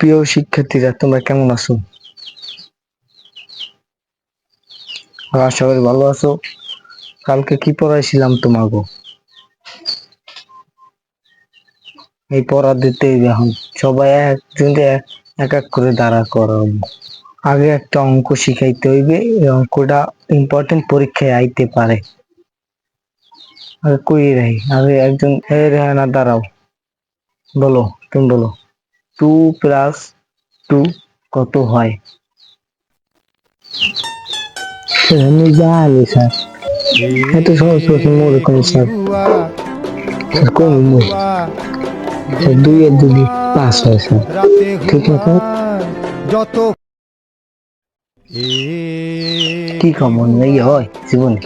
প্রিয় শিক্ষার্থীরা, তোমরা কেমন আছো? আশা করি ভালো আছো। কালকে কি পড়াইছিলাম তোমাকে এই পড়া দিতে এখন। সবাই একজন এক এক করে দাঁড়া করাবো। আগে একটা অঙ্ক শিখাইতে হইবে, এই অঙ্কটা ইম্পর্টেন্ট পরীক্ষায় আইতে পারে। আগে কই রাই আগে একজন, এ রেহানা, দাঁড়াও। বলো, তুমি বলো। টু প্লাস টু কত হয়? আমি জানি স্যার। এত সহজ প্রশ্ন মনে করি স্যার স্যার দুই এর দুই পাস হয় স্যার ঠিক আছে যত কি কমন? এই হয় জীবনে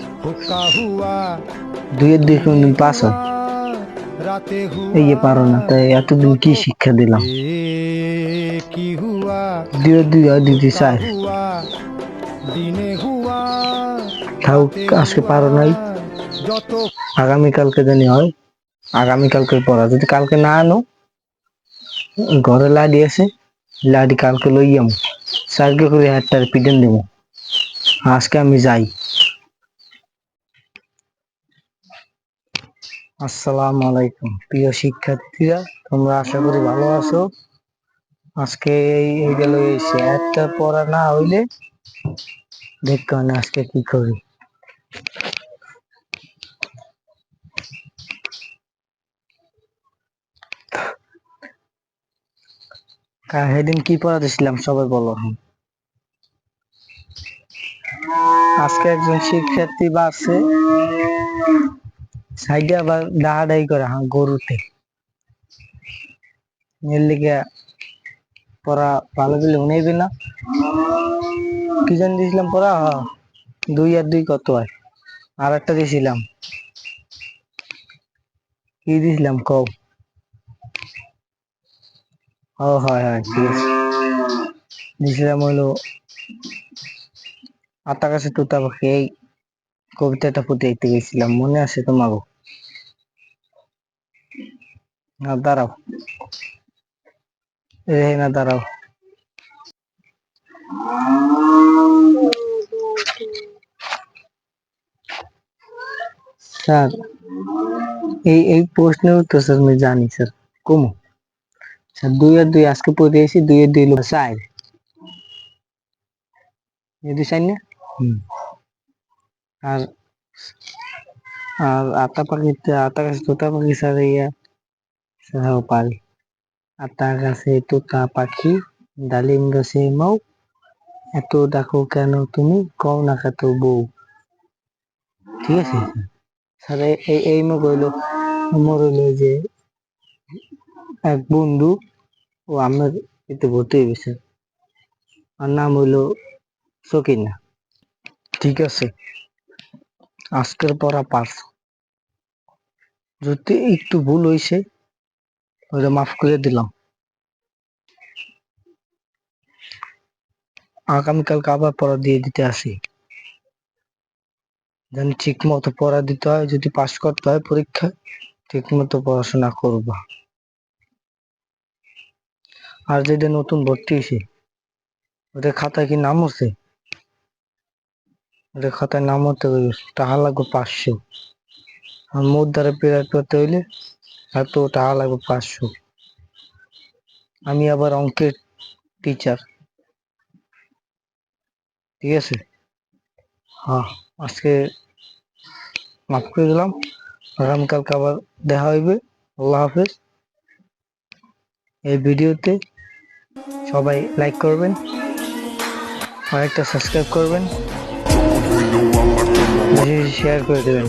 দুই এর দুই কোনদিন পাস হয় এই যে পারো না তাই এতদিন কি শিক্ষা দিলাম? দুই দুই চার হুয়া তাও আজকে পারো নাই। আগামীকালকে জানি হয় আগামীকালকে পড়া যদি কালকে না আনো ঘরে লাডি আছে লাডি কালকে লই যাব স্যারকে করে হাতটার পিটন দেবো আজকে আমি যাই। আসসালামু আলাইকুম। প্রিয় শিক্ষার্থীরা, তোমরা আশা করি ভালো আছো। আজকে এই গেল একটা পড়া না হইলে দেখতে না আজকে কি করি। সেদিন কি পড়া দিছিলাম সবাই বলো। আজকে একজন শিক্ষার্থী বাসে সাইডে আবার ডাহাডাই করে হ্যাঁ গরুতে। এর লিগে পড়া ভালো বলে উনাইবে না। কি জানি দিয়েছিলাম পড়া? হ্যাঁ দুই আর দুই কত হয়? আর একটা দিয়েছিলাম কি দিয়েছিলাম কও? ও, হয় হয়, ঠিক আছে। দিয়েছিলাম হলো আতা কাছে তুতা পাখি, এই কবিতাটা ফুটাইতে গেছিলাম মনে আছে তোমাকে না দাঁড়াও রে না দাঁড়াও স্যার এই এই প্রশ্নের উত্তর স্যার আমি জানি স্যার কমু স্যার দুই আর দুই আজকে পড়ে এসেছি দুই আর দুই হলো চার এই দুই চার না হুম। আর আর আতা পাখি আতা গাছে তোতা পাখি স্যার ইয়া স্যার পারি। আতা গাছে তোতা পাখি, ডালিম গাছে মৌ। এত ডাকো কেন তুমি? কও না কত বউ। ঠিক আছে? স্যার এই- এই মো কইলো মোর হইল যে এক বন্ধু, ও আমার এতে ভর্তি হয়ে গেছে। আর নাম হইল সকিনা। ঠিক আছে? আজকের পড়া পাস। যদি একটু ভুল হয়েছে ওটা মাফ করে দিলাম। আগামীকালকে আবার পড়া দিয়ে দিতে আসি। যেন ঠিক মতো পড়া দিতে হয়, যদি পাস করতে হয় পরীক্ষায় ঠিক মতো পড়াশোনা করবা। আর যেটা নতুন ভর্তি হয়েছে ওটা খাতায় কি নাম আছে? ওটা খাতায় নাম হতে টাকা লাগবে পাঁচশো। আর মোট দ্বারা প্রেয়ার করতে হইলে এত টাকা লাগবে পাঁচশো। আমি আবার অঙ্কের টিচার ঠিক আছে? হ্যাঁ আজকে মাফ করে দিলাম। আগামীকালকে আবার দেখা হইবে। আল্লাহ হাফেজ। এই ভিডিওতে সবাই লাইক করবেন আর একটা সাবস্ক্রাইব করবেন। শেয়ার করে দেবেন